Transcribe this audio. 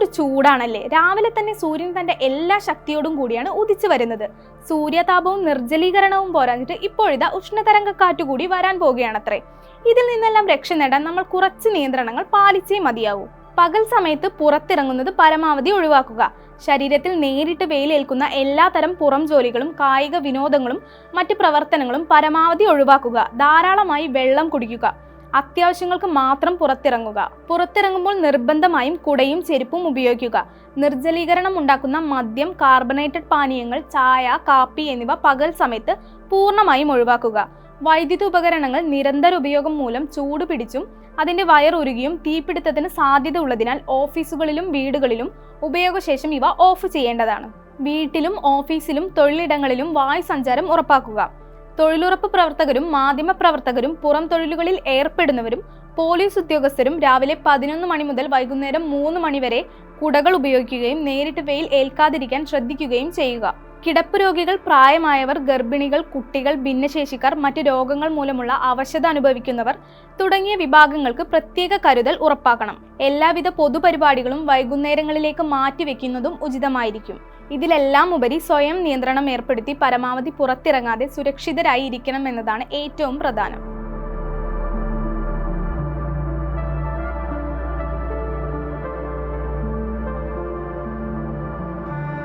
എന്തൊരു ചൂടാണല്ലേ? രാവിലെ തന്നെ സൂര്യൻ തന്റെ എല്ലാ ശക്തിയോടും കൂടിയാണ് ഉദിച്ചു വരുന്നത്. സൂര്യതാപവും നിർജലീകരണവും പോരാഞ്ഞിട്ട് ഇപ്പോഴിതാ കാറ്റ് കൂടി വരാൻ പോകുകയാണത്രേ ഇതിൽ നിന്നെല്ലാം രക്ഷ നേടാൻ നമ്മൾ കുറച്ച് നിയന്ത്രണങ്ങൾ പാലിച്ചേ മതിയാവൂ. പകൽ സമയത്ത് പുറത്തിറങ്ങുന്നത് പരമാവധി ഒഴിവാക്കുക. ശരീരത്തിൽ നേരിട്ട് വെയിലേൽക്കുന്ന എല്ലാതരം പുറം ജോലികളും കായിക വിനോദങ്ങളും മറ്റ് പ്രവർത്തനങ്ങളും പരമാവധി ഒഴിവാക്കുക. ധാരാളമായി വെള്ളം കുടിക്കുക. അത്യാവശ്യങ്ങൾക്ക് മാത്രം പുറത്തിറങ്ങുക. പുറത്തിറങ്ങുമ്പോൾ നിർബന്ധമായും കുടയും ചെരുപ്പും ഉപയോഗിക്കുക. നിർജലീകരണം ഉണ്ടാക്കുന്ന മദ്യം കാർബണേറ്റഡ് പാനീയങ്ങൾ ചായ കാപ്പി എന്നിവ പകൽ സമയത്ത് പൂർണമായും ഒഴിവാക്കുക. വൈദ്യുത ഉപകരണങ്ങൾ നിരന്തര ഉപയോഗം മൂലം ചൂട് പിടിച്ചും അതിന്റെ വയറുരുകിയും തീപിടുത്തത്തിന് സാധ്യത ഉള്ളതിനാൽ ഓഫീസുകളിലും വീടുകളിലും ഉപയോഗശേഷം ഇവ ഓഫ് ചെയ്യേണ്ടതാണ്. വീട്ടിലും ഓഫീസിലും തൊഴിലിടങ്ങളിലും വായു സഞ്ചാരം ഉറപ്പാക്കുക. തൊഴിലുറപ്പ് പ്രവർത്തകരും മാധ്യമ പ്രവർത്തകരും പുറം തൊഴിലുകളിൽ ഏർപ്പെടുന്നവരും പോലീസ് ഉദ്യോഗസ്ഥരും രാവിലെ പതിനൊന്ന് മണി മുതൽ വൈകുന്നേരം മൂന്ന് മണി വരെ കുടകൾ ഉപയോഗിക്കുകയും നേരിട്ട് വെയിൽ ഏൽക്കാതിരിക്കാൻ ശ്രദ്ധിക്കുകയും ചെയ്യുക. കിടപ്പ് രോഗികൾ പ്രായമായവർ ഗർഭിണികൾ കുട്ടികൾ ഭിന്നശേഷിക്കാർ മറ്റ് രോഗങ്ങൾ മൂലമുള്ള അവശത അനുഭവിക്കുന്നവർ തുടങ്ങിയ വിഭാഗങ്ങൾക്ക് പ്രത്യേക കരുതൽ ഉറപ്പാക്കണം. എല്ലാവിധ പൊതുപരിപാടികളും വൈകുന്നേരങ്ങളിലേക്ക് മാറ്റിവെക്കുന്നതും ഉചിതമായിരിക്കും. ഇതിലെല്ലാം ഉപരി സ്വയം നിയന്ത്രണം ഏർപ്പെടുത്തി പരമാവധി പുറത്തിറങ്ങാതെ സുരക്ഷിതരായി ഇരിക്കണം എന്നതാണ് ഏറ്റവും പ്രധാനം.